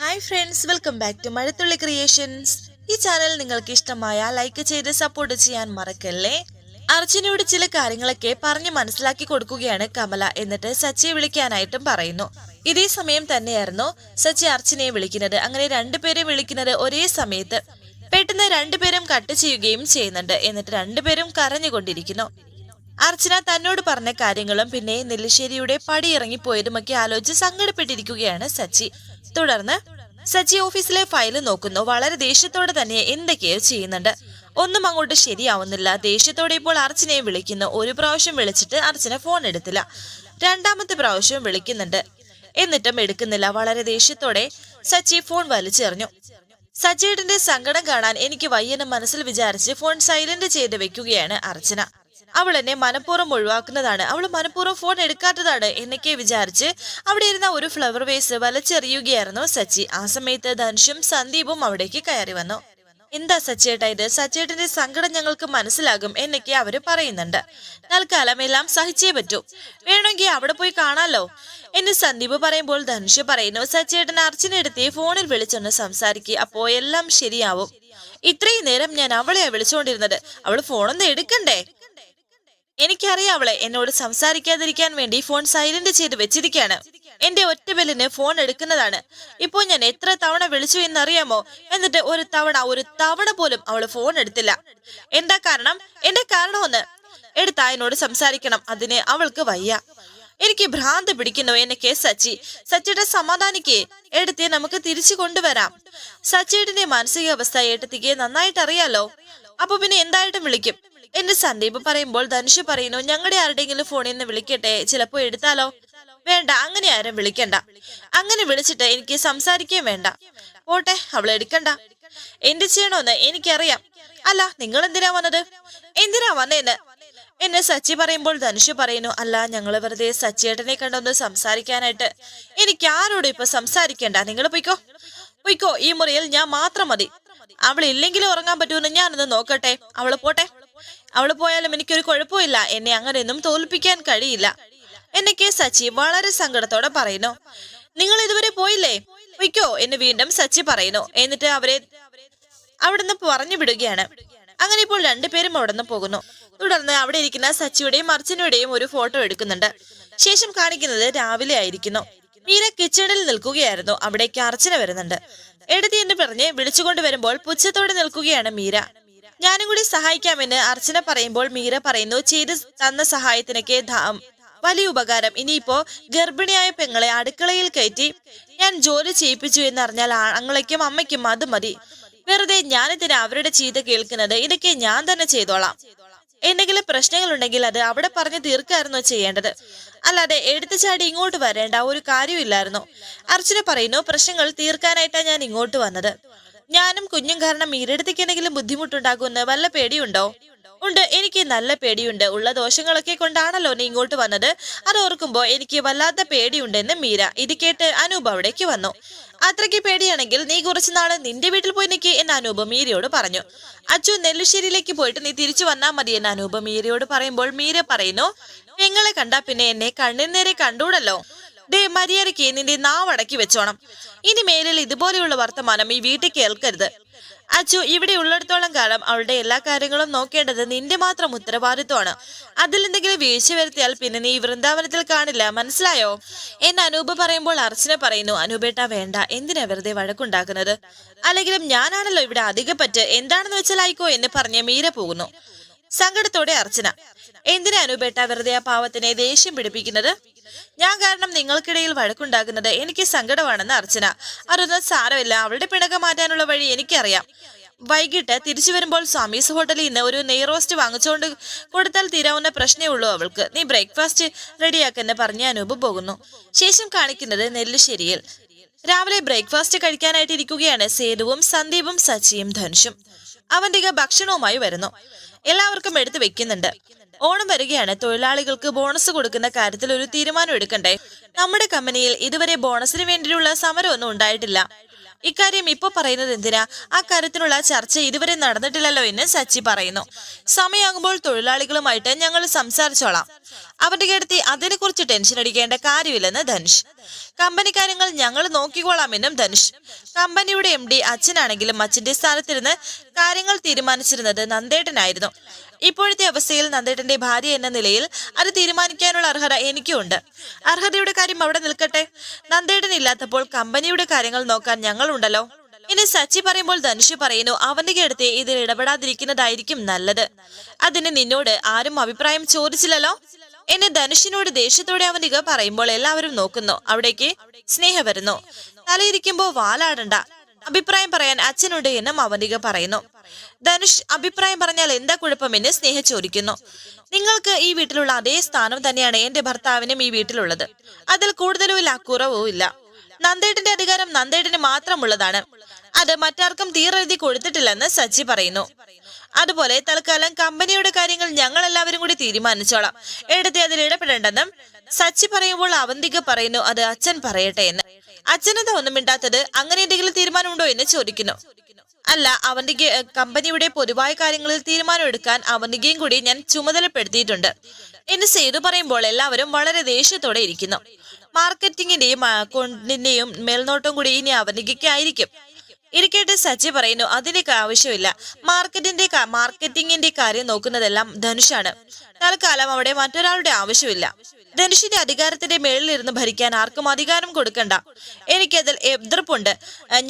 Hi friends welcome back to Mazhathulli creations ഈ channel നിങ്ങൾക്ക് ഇഷ്ടമായ ലൈക്ക് ചെയ്ത് സപ്പോർട്ട് ചെയ്യാൻ മറക്കല്ലേ? അർജുനോട് ചില കാര്യങ്ങളൊക്കെ പറഞ്ഞു മനസ്സിലാക്കി കൊടുക്കുകയാണ് കമല എന്നിട്ട് സച്ചിയെ വിളിക്കാനായിട്ടും പറയുന്നു. ഇതേ സമയം തന്നെയായിരുന്നു സച്ചി അർച്ചനയെ വിളിക്കുന്നത്. അങ്ങനെ രണ്ടുപേരെ വിളിക്കുന്നത് ഒരേ സമയത്ത്. പെട്ടെന്ന് രണ്ടുപേരും കട്ട് ചെയ്യുകയും ചെയ്യുന്നുണ്ട്. എന്നിട്ട് രണ്ടുപേരും കരഞ്ഞുകൊണ്ടിരിക്കുന്നു. അർച്ചന തന്നോട് പറഞ്ഞ കാര്യങ്ങളും പിന്നെ നെല്ലിശ്ശേരിയുടെ പടിയിറങ്ങിപ്പോയതുമൊക്കെ ആലോചിച്ച് സങ്കടപ്പെട്ടിരിക്കുകയാണ് സച്ചി. തുടർന്ന് സച്ചി ഓഫീസിലെ ഫയൽ നോക്കുന്നു. വളരെ ദേഷ്യത്തോടെ തന്നെ എന്തൊക്കെയോ ചെയ്യുന്നുണ്ട്. ഒന്നും അങ്ങോട്ട് ശരിയാവുന്നില്ല. ദേഷ്യത്തോടെ ഇപ്പോൾ അർച്ചനയെ വിളിക്കുന്നു. ഒരു പ്രാവശ്യം വിളിച്ചിട്ട് അർച്ചന ഫോൺ എടുത്തില്ല. രണ്ടാമത്തെ പ്രാവശ്യം വിളിക്കുന്നുണ്ട്. എന്നിട്ടും എടുക്കുന്നില്ല. വളരെ ദേഷ്യത്തോടെ സച്ചി ഫോൺ വലിച്ചെറിഞ്ഞു. സച്ചിയുടെ സങ്കടം കാണാൻ എനിക്ക് വയ്യെന്ന് മനസ്സിൽ വിചാരിച്ച് ഫോൺ സൈലന്റ് ചെയ്ത് വെക്കുകയാണ് അർച്ചന. അവൾ എന്നെ മനഃപൂർവം ഒഴിവാക്കുന്നതാണ്. അവൾ മനഃപൂർവം ഫോൺ എടുക്കാത്തതാണ് എന്നൊക്കെ വിചാരിച്ച് അവിടെ ഇരുന്ന ഒരു ഫ്ലവർ വേസ് വലച്ചെറിയുകയായിരുന്നു സച്ചി. ആ സമയത്ത് ധനുഷും സന്ദീപും അവിടേക്ക് കയറി വന്നു. എന്താ സച്ചേട്ടാ ഇത്? സച്ചേട്ടന്റെ സങ്കടം ഞങ്ങൾക്ക് മനസ്സിലാകും എന്നൊക്കെ അവർ പറയുന്നുണ്ട്. തൽക്കാലം എല്ലാം സഹിച്ചേ പറ്റൂ. വേണമെങ്കിൽ അവിടെ പോയി കാണാലോ എന്ന് സന്ദീപ് പറയുമ്പോൾ ധനുഷ് പറയുന്നു സച്ചേട്ടൻ അർച്ചനെടുത്തി ഫോണിൽ വിളിച്ചൊന്ന് സംസാരിക്കുക അപ്പോ എല്ലാം ശരിയാവും. ഇത്രയും നേരം ഞാൻ അവളെയാ വിളിച്ചുകൊണ്ടിരുന്നത് അവൾ ഫോണൊന്നും എടുക്കണ്ടേ? എനിക്കറിയാം അവളെ. എന്നോട് സംസാരിക്കാതിരിക്കാൻ വേണ്ടി ഫോൺ സൈലന്റ് ചെയ്ത് വെച്ചിരിക്കുകയാണ് എന്റെ ഒറ്റ ബെല്ലിന് ഫോൺ എടുക്കുന്നതാണ്. ഇപ്പോൾ ഞാൻ എത്ര തവണ വിളിച്ചു എന്നറിയാമോ? എന്നിട്ട് ഒരു തവണ ഒരു തവണ പോലും അവൾ ഫോൺ എടുത്തില്ല. എന്താ കാരണം? എന്റെ കാരണമൊന്ന്. എടുത്താ എന്നോട് സംസാരിക്കണം. അതിന് അവൾക്ക് വയ്യ. എനിക്ക് ഭ്രാന്ത് പിടിക്കുന്നു. എനിക്ക് സച്ചി. സച്ചിയുടെ സമാധാനിക്കേ എടുത്തി നമുക്ക് തിരിച്ചു കൊണ്ടുവരാം. സച്ചിയുടെ മാനസികാവസ്ഥ ഏട്ടത്തിക്ക് നന്നായിട്ട് അറിയാലോ അപ്പൊ പിന്നെ എന്തായിട്ടും വിളിക്കും. എന്റെ സന്ദീപ് പറയുമ്പോൾ ധനുഷ് പറയുന്നു ഞങ്ങളുടെ ആരുടെയെങ്കിലും ഫോണിൽ നിന്ന് വിളിക്കട്ടെ? ചിലപ്പോ എടുത്താലോ? വേണ്ട അങ്ങനെ ആരും വിളിക്കണ്ട. അങ്ങനെ വിളിച്ചിട്ട് എനിക്ക് സംസാരിക്കുകയും വേണ്ട. പോട്ടെ അവൾ എടുക്കണ്ട. എന്ത് ചെയ്യണോന്ന് എനിക്കറിയാം. അല്ല നിങ്ങൾ എന്തിനാ വന്നത്? എന്തിനാ വന്നേന്ന്? എന്നെ സച്ചി പറയുമ്പോൾ ധനുഷ് പറയുന്നു അല്ല ഞങ്ങൾ വെറുതെ സച്ചിയേട്ടനെ കണ്ടൊന്ന് സംസാരിക്കാനായിട്ട്. എനിക്ക് ആരോടും ഇപ്പൊ സംസാരിക്കണ്ട. നിങ്ങൾ പൊയ്ക്കോ. പൊയ്ക്കോ ഈ മുറിയിൽ ഞാൻ മാത്രം മതി. അവൾ ഇല്ലെങ്കിലും ഉറങ്ങാൻ പറ്റുമെന്ന് ഞാനൊന്ന് നോക്കട്ടെ. അവൾ പോട്ടെ. അവൾ പോയാലും എനിക്കൊരു കുഴപ്പമില്ല. എന്നെ അങ്ങനെയൊന്നും തോൽപ്പിക്കാൻ കഴിയില്ല. എന്നൊക്കെ സച്ചി വളരെ സങ്കടത്തോടെ പറയുന്നു. നിങ്ങൾ ഇതുവരെ പോയില്ലേ? പൊയ്ക്കോ എന്ന് വീണ്ടും സച്ചി പറയുന്നു. എന്നിട്ട് അവരെ അവിടുന്ന് പറഞ്ഞു വിടുകയാണ്. അങ്ങനെ ഇപ്പോൾ രണ്ടുപേരും അവിടുന്ന് പോകുന്നു. തുടർന്ന് അവിടെ ഇരിക്കുന്ന സച്ചിയുടെയും അർച്ചനയുടെയും ഒരു ഫോട്ടോ എടുക്കുന്നുണ്ട്. ശേഷം കാണിക്കുന്നത് രാവിലെ ആയിരിക്കുന്നു. മീര കിച്ചണിൽ നിൽക്കുകയായിരുന്നു. അവിടേക്ക് അർച്ചന വരുന്നുണ്ട്. എടുത്തി എന്ന് പറഞ്ഞ് വിളിച്ചുകൊണ്ട് വരുമ്പോൾ പുച്ഛത്തോടെ നിൽക്കുകയാണ് മീര. ഞാനും കൂടി സഹായിക്കാമെന്ന് അർച്ചന പറയുമ്പോൾ മീര പറയുന്നു ചെയ്ത് തന്ന സഹായത്തിനൊക്കെ വലിയ ഉപകാരം. ഇനിയിപ്പോ ഗർഭിണിയായ പെങ്ങളെ അടുക്കളയിൽ കയറ്റി ഞാൻ ജോലി ചെയ്യിപ്പിച്ചു എന്നറിഞ്ഞാൽ അങ്ങളയ്ക്കും അമ്മയ്ക്കും അത് മതി. വെറുതെ ഞാനിതിന് അവരുടെ ചീത കേൾക്കുന്നത് ഇതൊക്കെ ഞാൻ തന്നെ ചെയ്തോളാം. എന്തെങ്കിലും പ്രശ്നങ്ങൾ ഉണ്ടെങ്കിൽ അത് അവിടെ പറഞ്ഞു തീർക്കായിരുന്നു ചെയ്യേണ്ടത്. അല്ലാതെ എടുത്തു ചാടി ഇങ്ങോട്ട് വരേണ്ട ഒരു കാര്യമില്ലായിരുന്നു. അർച്ചന പറയുന്നു പ്രശ്നങ്ങൾ തീർക്കാനായിട്ടാണ് ഞാൻ ഇങ്ങോട്ട് വന്നത്. ഞാനും കുഞ്ഞും കാരണം ഈരടുത്തേക്ക് എന്തെങ്കിലും ബുദ്ധിമുട്ടുണ്ടാകുമെന്ന് വല്ല പേടിയുണ്ടോ? ഉണ്ട് എനിക്ക് നല്ല പേടിയുണ്ട്. ഉള്ള ദോഷങ്ങളൊക്കെ കൊണ്ടാണല്ലോ നീ ഇങ്ങോട്ട് വന്നത്. അത് ഓർക്കുമ്പോ എനിക്ക് വല്ലാത്ത പേടിയുണ്ടെന്ന് മീര. ഇത് കേട്ട് അനൂപ് അവിടേക്ക് വന്നു. അത്രയ്ക്ക് പേടിയാണെങ്കിൽ നീ കുറച്ചു നാൾ നിന്റെ വീട്ടിൽ പോയി നിൽക്കി എന്ന് അനൂപ് മീരയോട് പറഞ്ഞു. അച്ചു നെല്ലുശ്ശേരിയിലേക്ക് പോയിട്ട് നീ തിരിച്ചു വന്നാൽ മതി എന്ന് അനൂപ് മീരയോട് പറയുമ്പോൾ മീര പറയുന്നു നിങ്ങളെ കണ്ടാ പിന്നെ എന്നെ കണ്ണിന് നേരെ കണ്ടൂടല്ലോ. ദേ മര്യാദയ്ക്ക് നിന്റെ നാവടക്കി വെച്ചോണം. ഇനി മേലിൽ ഇതുപോലെയുള്ള വർത്തമാനം ഈ വീട്ടിൽ കേൾക്കരുത്. അച്ചു ഇവിടെ ഉള്ളിടത്തോളം കാലം അവളുടെ എല്ലാ കാര്യങ്ങളും നോക്കേണ്ടത് നിന്റെ മാത്രം ഉത്തരവാദിത്വമാണ്. അതിൽ എന്തെങ്കിലും വീഴ്ച വരുത്തിയാൽ പിന്നെ നീ വൃന്ദാവനത്തിൽ കാണില്ല മനസ്സിലായോ? എന്ന് അനൂപ് പറയുമ്പോൾ അർച്ചന പറയുന്നു അനൂപേട്ട വേണ്ട. എന്തിനാ വെറുതെ വഴക്കുണ്ടാക്കുന്നത്? അല്ലെങ്കിലും ഞാനാണല്ലോ ഇവിടെ അധികപ്പറ്റ്. എന്താണെന്ന് വെച്ചാൽ ആയിക്കോ എന്ന് പറഞ്ഞ് മീര പോകുന്നു. സങ്കടത്തോടെ അർച്ചന എന്തിനാ അനുപേട്ട വെറുതെ ആ പാവത്തിനെ ദേഷ്യം പിടിപ്പിക്കുന്നത്? ഞാൻ കാരണം നിങ്ങൾക്കിടയിൽ വഴക്കുണ്ടാകുന്നത് എനിക്ക് സങ്കടമാണെന്ന് അർച്ചന. അതൊന്നും സാരമില്ല അവളുടെ പിണക്കം മാറ്റാനുള്ള വഴി എനിക്കറിയാം. വൈകിട്ട് തിരിച്ചു വരുമ്പോൾ സ്വാമീസ് ഹോട്ടലിൽ നിന്ന് ഒരു നെയ് റോസ്റ്റ് വാങ്ങിച്ചുകൊണ്ട് കൊടുത്താൽ തീരാവുന്ന പ്രശ്നമേ ഉള്ളൂ അവൾക്ക്. നീ ബ്രേക്ക്ഫാസ്റ്റ് റെഡിയാക്കെന്ന് പറഞ്ഞ് അനൂപ് പോകുന്നു. ശേഷം കാണിക്കുന്നത് നെല്ലുശ്ശേരിയിൽ. രാവിലെ ബ്രേക്ക്ഫാസ്റ്റ് കഴിക്കാനായിട്ട് ഇരിക്കുകയാണ് സേതുവും സന്ദീപും സച്ചിയും ധനുഷും. അവന്തിക ഭക്ഷണവുമായി വരുന്നു. എല്ലാവർക്കും എടുത്തു വെക്കുന്നുണ്ട്. ഓണം വരികയാണ്. തൊഴിലാളികൾക്ക് ബോണസ് കൊടുക്കുന്ന കാര്യത്തിൽ ഒരു തീരുമാനം എടുക്കണ്ടേ? നമ്മുടെ കമ്പനിയിൽ ഇതുവരെ ബോണസിന് വേണ്ടിയുള്ള സമരമൊന്നും ഉണ്ടായിട്ടില്ല. ഇക്കാര്യം ഇപ്പൊ പറയുന്നത് എന്തിനാ? ആ കാര്യത്തിനുള്ള ചർച്ച ഇതുവരെ നടന്നിട്ടില്ലല്ലോ എന്ന് സച്ചി പറയുന്നു. സമയമാകുമ്പോൾ തൊഴിലാളികളുമായിട്ട് ഞങ്ങൾ സംസാരിച്ചോളാം. അവന്റെ കിടത്തി അതിനെക്കുറിച്ച് ടെൻഷൻ അടിക്കേണ്ട കാര്യമില്ലെന്ന് ധനുഷ്. കമ്പനി കാര്യങ്ങൾ ഞങ്ങൾ നോക്കിക്കോളാമെന്നും ധനുഷ്. കമ്പനിയുടെ എം ഡി അച്ഛനാണെങ്കിലും അച്ഛന്റെ സ്ഥാനത്തിരുന്ന് കാര്യങ്ങൾ തീരുമാനിച്ചിരുന്നത് നന്ദേട്ടനായിരുന്നു. ഇപ്പോഴത്തെ അവസ്ഥയിൽ നന്ദേട്ടന്റെ ഭാര്യ എന്ന നിലയിൽ അത് തീരുമാനിക്കാനുള്ള അർഹത എനിക്കുണ്ട്. അർഹതയുടെ കാര്യം അവിടെ നിൽക്കട്ടെ. നന്ദേട്ടൻ ഇല്ലാത്തപ്പോൾ കമ്പനിയുടെ കാര്യങ്ങൾ നോക്കാൻ ഞങ്ങളുണ്ടല്ലോ. ഇനി സച്ചി പറയുമ്പോൾ ധനുഷ് പറയുന്നു അവന്റെ അടുത്ത് ഇതിൽ ഇടപെടാതിരിക്കുന്നതായിരിക്കും നല്ലത്. അതിന് നിന്നോട് ആരും അഭിപ്രായം ചോദിച്ചില്ലല്ലോ? എന്നെ ധനുഷിനോട് ദേഷ്യത്തോടെ അവൻ ഇക പറയുമ്പോൾ എല്ലാവരും നോക്കുന്നു. അവിടേക്ക് സ്നേഹ വരുന്നു. തലയിരിക്കുമ്പോ വാലാടണ്ട. അഭിപ്രായം പറയാൻ അച്ഛനുണ്ട് എന്നും അവനിക പറയുന്നു. ധനുഷ് അഭിപ്രായം പറഞ്ഞാൽ എന്താ കുഴപ്പമെന്ന് സ്നേഹ ചോദിക്കുന്നു. നിങ്ങൾക്ക് ഈ വീട്ടിലുള്ള അതേ സ്ഥാനം തന്നെയാണ് എന്റെ ഭർത്താവിനും ഈ വീട്ടിലുള്ളത്. അതിൽ കൂടുതലും ഇല്ല കുറവും ഇല്ല. നന്ദേട്ടന്റെ അധികാരം നന്ദേട്ടന് മാത്രമുള്ളതാണ്. അത് മറ്റാർക്കും തീരെഴുതി കൊടുത്തിട്ടില്ലെന്ന് സച്ചി പറയുന്നു. അതുപോലെ തൽക്കാലം കമ്പനിയുടെ കാര്യങ്ങൾ ഞങ്ങൾ എല്ലാവരും കൂടി തീരുമാനിച്ചോളാം. എടുത്ത് അതിൽ ഇടപെടേണ്ടെന്നും സച്ചി പറയുമ്പോൾ അവന്തിക പറയുന്നു അത് അച്ഛൻ പറയട്ടെ എന്ന്. അച്ഛനെന്താ ഒന്നും മിണ്ടാത്തത്? അങ്ങനെ എന്തെങ്കിലും തീരുമാനമുണ്ടോ എന്ന് ചോദിക്കുന്നു. അല്ല അവന്റെ കമ്പനിയുടെ പൊതുവായ കാര്യങ്ങളിൽ തീരുമാനമെടുക്കാൻ അവന്തികയും കൂടി ഞാൻ ചുമതലപ്പെടുത്തിയിട്ടുണ്ട്. എന്ന് സേതു പറയുമ്പോൾ എല്ലാവരും വളരെ ദേഷ്യത്തോടെ ഇരിക്കുന്നു. മാർക്കറ്റിംഗിന്റെയും അക്കൗണ്ടിന്റെയും മേൽനോട്ടം കൂടി ഇനി അവന്തികയ്ക്കായിരിക്കും ഇരിക്കട്ടെ സച്ചി പറയുന്നു അതിലേക്ക് ആവശ്യമില്ല. മാർക്കറ്റിന്റെ മാർക്കറ്റിംഗിന്റെ കാര്യം നോക്കുന്നതെല്ലാം ധനുഷാണ്. തൽക്കാലം അവിടെ മറ്റൊരാളുടെ ആവശ്യമില്ല. ധനുഷിന്റെ അധികാരത്തിന്റെ മേളിലിരുന്ന് ഭരിക്കാൻ ആർക്കും അധികാരം കൊടുക്കണ്ട. എനിക്കതിൽ എതിർപ്പുണ്ട്.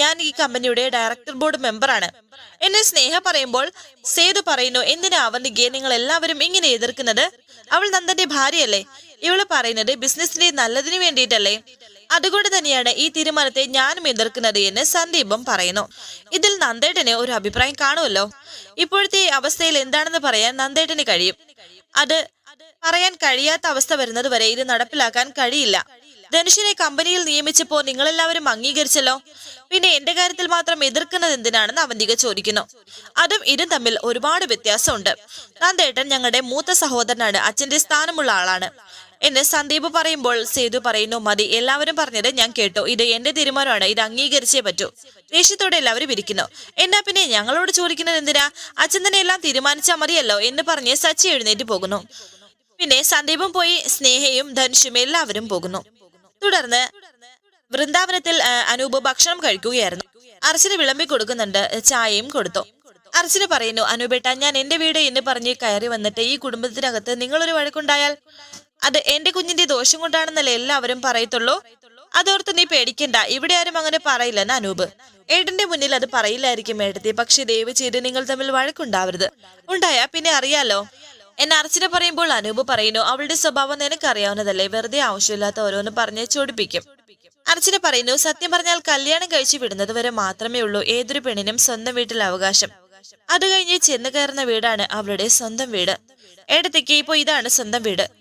ഞാൻ ഈ കമ്പനിയുടെ ഡയറക്ടർ ബോർഡ് മെമ്പറാണ്. എന്നെ സ്നേഹ പറയുമ്പോൾ സേതു പറയുന്നു എന്തിനാ അവന്തികയെ നിങ്ങൾ എല്ലാവരും ഇങ്ങനെ എതിർക്കുന്നത്? അവൾ നന്ദന്റെ ഭാര്യയല്ലേ? ഇവൾ പറയുന്നത് ബിസിനസിന്റെ നല്ലതിന് വേണ്ടിയിട്ടല്ലേ? അതുകൊണ്ട് തന്നെയാണ് ഈ തീരുമാനത്തെ ഞാനും എതിർക്കുന്നത് എന്ന് സന്ദീപം പറയുന്നു. ഇതിൽ നന്ദേട്ടന് ഒരു അഭിപ്രായം കാണുമല്ലോ. ഇപ്പോഴത്തെ അവസ്ഥയിൽ എന്താണെന്ന് പറയാൻ നന്ദേട്ടന് കഴിയും. അത് പറയാൻ കഴിയാത്ത അവസ്ഥ വരുന്നത് വരെ ഇത് നടപ്പിലാക്കാൻ കഴിയില്ല. ധനുഷിനെ കമ്പനിയിൽ നിയമിച്ചപ്പോ നിങ്ങളെല്ലാവരും അംഗീകരിച്ചല്ലോ. പിന്നെ എന്റെ കാര്യത്തിൽ മാത്രം എതിർക്കുന്നത് എന്തിനാണെന്ന് അവന്തിക ചോദിക്കുന്നു. അതും ഇതും തമ്മിൽ ഒരുപാട് വ്യത്യാസമുണ്ട്. നന്ദേട്ടൻ ഞങ്ങളുടെ മൂത്ത സഹോദരനാണ്. അച്ഛന്റെ സ്ഥാനമുള്ള ആളാണ്. എന്ന് സന്ദീപ് പറയുമ്പോൾ സേതു പറയുന്നു മതി എല്ലാവരും പറഞ്ഞത് ഞാൻ കേട്ടു. ഇത് എന്റെ തീരുമാനമാണ്. ഇത് അംഗീകരിച്ചേ പറ്റൂ. ദേഷ്യത്തോടെ എല്ലാവരും ഇരിക്കുന്നു. എന്നാ പിന്നെ ഞങ്ങളോട് ചോദിക്കുന്നത് എന്തിനാ? അച്ഛൻ തന്നെ എല്ലാം തീരുമാനിച്ചാൽ മതിയല്ലോ എന്ന് പറഞ്ഞ് സച്ചി എഴുന്നേറ്റ് പോകുന്നു. പിന്നെ സന്ദീപും പോയി സ്നേഹയും ധനുഷും എല്ലാവരും പോകുന്നു. തുടർന്ന് വൃന്ദാവനത്തിൽ അനൂപ് ഭക്ഷണം കഴിക്കുകയായിരുന്നു. അർച്ചന വിളമ്പി കൊടുക്കുന്നുണ്ട് ചായയും കൊടുത്തു. അർച്ചന പറയുന്നു അനൂപേട്ട ഞാൻ എന്റെ വീട് എന്ന് പറഞ്ഞ് കയറി വന്നിട്ട് ഈ കുടുംബത്തിനകത്ത് നിങ്ങളൊരു വഴക്കുണ്ടായാൽ അത് എന്റെ കുഞ്ഞിന്റെ ദോഷം കൊണ്ടാണെന്നല്ലേ എല്ലാവരും പറയത്തുള്ളൂ? അതോർത്ത് നീ പേടിക്കണ്ട. ഇവിടെ ആരും അങ്ങനെ പറയില്ലെന്ന് അനൂപ്. ഏട്ടന്റെ മുന്നിൽ അത് പറയില്ലായിരിക്കും ഏട്ടത്തി. പക്ഷെ ദയവ് ചെയ്ത് നിങ്ങൾ തമ്മിൽ വഴക്കുണ്ടാവരുത്. ഉണ്ടായാ പിന്നെ അറിയാലോ? എന്നെ അർച്ചന പറയുമ്പോൾ അനൂപ് പറയുന്നു അവളുടെ സ്വഭാവം നിനക്ക് അറിയാവുന്നതല്ലേ വെറുതെ ആവശ്യമില്ലാത്ത ഓരോന്ന് പറഞ്ഞ് ചോടിപ്പിക്കും. അർച്ചന പറയുന്നു സത്യം പറഞ്ഞാൽ കല്യാണം കഴിച്ചു വിടുന്നത് വരെ മാത്രമേ ഉള്ളൂ. ഏതൊരു പെണ്ണിനും സ്വന്തം വീട്ടിൽ അവകാശം. അത് കഴിഞ്ഞ് ചെന്ന് കയറുന്ന വീടാണ് അവളുടെ സ്വന്തം വീട്. ഏടത്തേക്ക് ഇപ്പോ ഇതാണ് സ്വന്തം വീട്.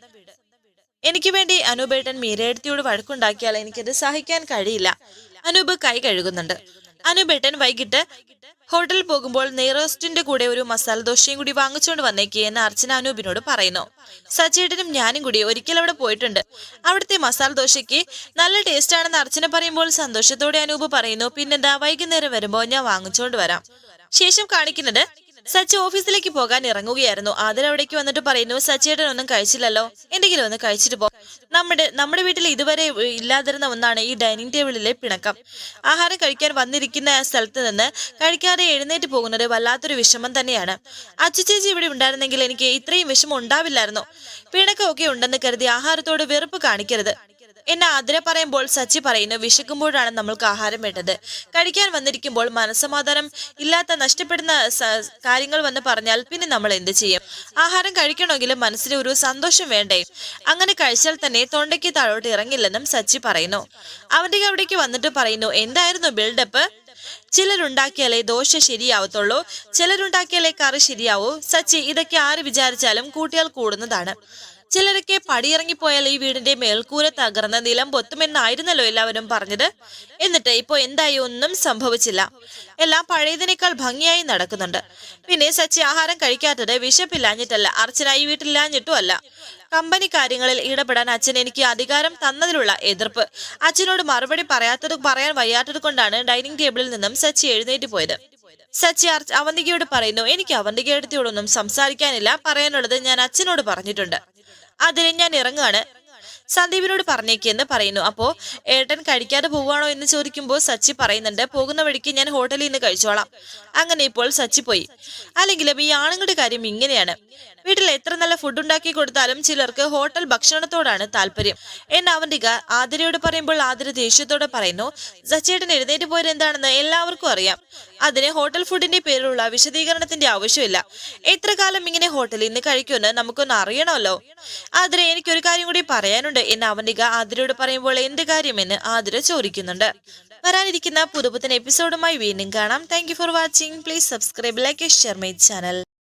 എനിക്ക് വേണ്ടി അനൂപേട്ടൻ മീരയെടുത്തിയോട് വഴക്കുണ്ടാക്കിയാൽ എനിക്കത് സഹിക്കാൻ കഴിയില്ല. അനൂപ് കൈ കഴുകുന്നുണ്ട്. അനൂപേട്ടൻ വൈകിട്ട് ഹോട്ടലിൽ പോകുമ്പോൾ നെയ്റോസ്റ്റിന്റെ കൂടെ ഒരു മസാല ദോശയും കൂടി വാങ്ങിച്ചുകൊണ്ട് വന്നേക്ക് എന്ന് അർച്ചന അനൂപിനോട് പറയുന്നു. സച്ചേട്ടനും ഞാനും കൂടി ഒരിക്കൽ അവിടെ പോയിട്ടുണ്ട്. അവിടുത്തെ മസാല ദോശയ്ക്ക് നല്ല ടേസ്റ്റ് ആണെന്ന് അർച്ചന പറയുമ്പോൾ സന്തോഷത്തോടെ അനൂപ് പറയുന്നു പിന്നെന്താ വൈകുന്നേരം വരുമ്പോൾ ഞാൻ വാങ്ങിച്ചുകൊണ്ട് വരാം. ശേഷം കാണിക്കുന്നത് സച്ചി ഓഫീസിലേക്ക് പോകാൻ ഇറങ്ങുകയായിരുന്നു. ആദർ അവിടേക്ക് വന്നിട്ട് പറയുന്നു സച്ചിയേട്ടൻ ഒന്നും കഴിച്ചില്ലല്ലോ. എന്തെങ്കിലും ഒന്ന് കഴിച്ചിട്ട് പോ. നമ്മുടെ നമ്മുടെ വീട്ടിൽ ഇതുവരെ ഇല്ലാതിരുന്ന ഒന്നാണ് ഈ ഡൈനിങ് ടേബിളിലെ പിണക്കം. ആഹാരം കഴിക്കാൻ വന്നിരിക്കുന്ന സ്ഥലത്ത് നിന്ന് കഴിക്കാതെ എഴുന്നേറ്റ് പോകുന്നത് വല്ലാത്തൊരു വിഷമം തന്നെയാണ്. അച്ചുചേച്ചി ഇവിടെ ഉണ്ടായിരുന്നെങ്കിൽ എനിക്ക് ഇത്രയും വിഷമം ഉണ്ടാവില്ലായിരുന്നു. പിണക്കമൊക്കെ ഉണ്ടെന്ന് കരുതി ആഹാരത്തോട് വെറുപ്പ് കാണിക്കരുത്. എന്നെ ആതിര പറയുമ്പോൾ സച്ചി പറയുന്നു വിശക്കുമ്പോഴാണ് നമ്മൾക്ക് ആഹാരം വേണ്ടത്. കഴിക്കാൻ വന്നിരിക്കുമ്പോൾ മനസ്സമാധാനം ഇല്ലാത്ത നഷ്ടപ്പെടുന്ന കാര്യങ്ങൾ വന്ന് പറഞ്ഞാൽ പിന്നെ നമ്മൾ എന്ത് ചെയ്യും? ആഹാരം കഴിക്കണമെങ്കിലും മനസ്സിന് ഒരു സന്തോഷം വേണ്ടേ? അങ്ങനെ കഴിച്ചാൽ തന്നെ തൊണ്ടയ്ക്ക് താഴോട്ട് ഇറങ്ങില്ലെന്നും സച്ചി പറയുന്നു. അവന്റെ അവിടേക്ക് വന്നിട്ട് പറയുന്നു എന്തായിരുന്നു ബിൽഡപ്പ് ചിലരുണ്ടാക്കിയാലേ ദോശ ശരിയാവത്തുള്ളൂ ചിലരുണ്ടാക്കിയാലേ കറി ശരിയാവൂ. സച്ചി ഇതൊക്കെ ആര് വിചാരിച്ചാലും കൂട്ടിയാൽ കൂടുന്നതാണ്. ചിലരൊക്കെ പടിയിറങ്ങിപ്പോയാൽ ഈ വീടിന്റെ മേൽക്കൂര തകർന്ന് നിലം പൊത്തുമെന്നായിരുന്നല്ലോ എല്ലാവരും പറഞ്ഞത്. എന്നിട്ട് ഇപ്പോ എന്തായി? ഒന്നും സംഭവിച്ചില്ല. എല്ലാം പഴയതിനേക്കാൾ ഭംഗിയായി നടക്കുന്നുണ്ട്. പിന്നെ സച്ചി ആഹാരം കഴിക്കാത്തത് വിശപ്പില്ലാഞ്ഞിട്ടല്ല അർച്ചന ഈ വീട്ടിലില്ലാഞ്ഞിട്ടും അല്ല കമ്പനി കാര്യങ്ങളിൽ ഇടപെടാൻ അച്ഛൻ എനിക്ക് അധികാരം തന്നതിലുള്ള എതിർപ്പ്. അച്ഛനോട് മറുപടി പറയാത്തത് പറയാൻ വയ്യാത്തത് കൊണ്ടാണ് ഡൈനിങ് ടേബിളിൽ നിന്നും സച്ചി എഴുന്നേറ്റ് പോയത്. സച്ചി അവന്തികയോട് പറയുന്നു എനിക്ക് അവന്തികയടുത്തിയോടൊന്നും സംസാരിക്കാനില്ല. പറയാനുള്ളത് ഞാൻ അച്ഛനോട് പറഞ്ഞിട്ടുണ്ട്. അതിന് ഞാൻ ഇറങ്ങുകയാണ് സന്ദീപിനോട് പറഞ്ഞേക്കെന്ന് പറയുന്നു. അപ്പോൾ ഏട്ടൻ കഴിക്കാതെ പോവുകയാണോ എന്ന് ചോദിക്കുമ്പോൾ സച്ചി പറയുന്നുണ്ട്. പോകുന്ന വഴിക്ക് ഞാൻ ഹോട്ടലിൽ നിന്ന് കഴിച്ചോളാം. അങ്ങനെ ഇപ്പോൾ സച്ചി പോയി. അല്ലെങ്കിലും ഈ ആണുങ്ങളുടെ കാര്യം ഇങ്ങനെയാണ്. വീട്ടിൽ എത്ര നല്ല ഫുഡ് ഉണ്ടാക്കി കൊടുത്താലും ചിലർക്ക് ഹോട്ടൽ ഭക്ഷണത്തോടാണ് താല്പര്യം. എന്ന് അവന്തിക ആതിരയോട് പറയുമ്പോൾ ആതിര ദേഷ്യത്തോടെ പറയുന്നു സച്ചേട്ടൻ എഴുന്നേറ്റ് പോയത് എന്താണെന്ന് എല്ലാവർക്കും അറിയാം. അതിന് ഹോട്ടൽ ഫുഡിന്റെ പേരിലുള്ള വിശദീകരണത്തിന്റെ ആവശ്യമില്ല. എത്ര കാലം ഇങ്ങനെ ഹോട്ടലിൽ നിന്ന് കഴിക്കുമെന്ന് നമുക്കൊന്ന് അറിയണമല്ലോ. ആതിര എനിക്കൊരു കാര്യം കൂടി പറയാനുണ്ട്. എന്ന് അവനിക ആതിരയോട് പറയുമ്പോൾ എന്ത് കാര്യമെന്ന് ആതിര ചോദിക്കുന്നുണ്ട്. വരാനിരിക്കുന്ന പുതുപുത്തൻ എപ്പിസോഡുമായി വീണ്ടും കാണാം. Thank for watching please subscribe like share my channel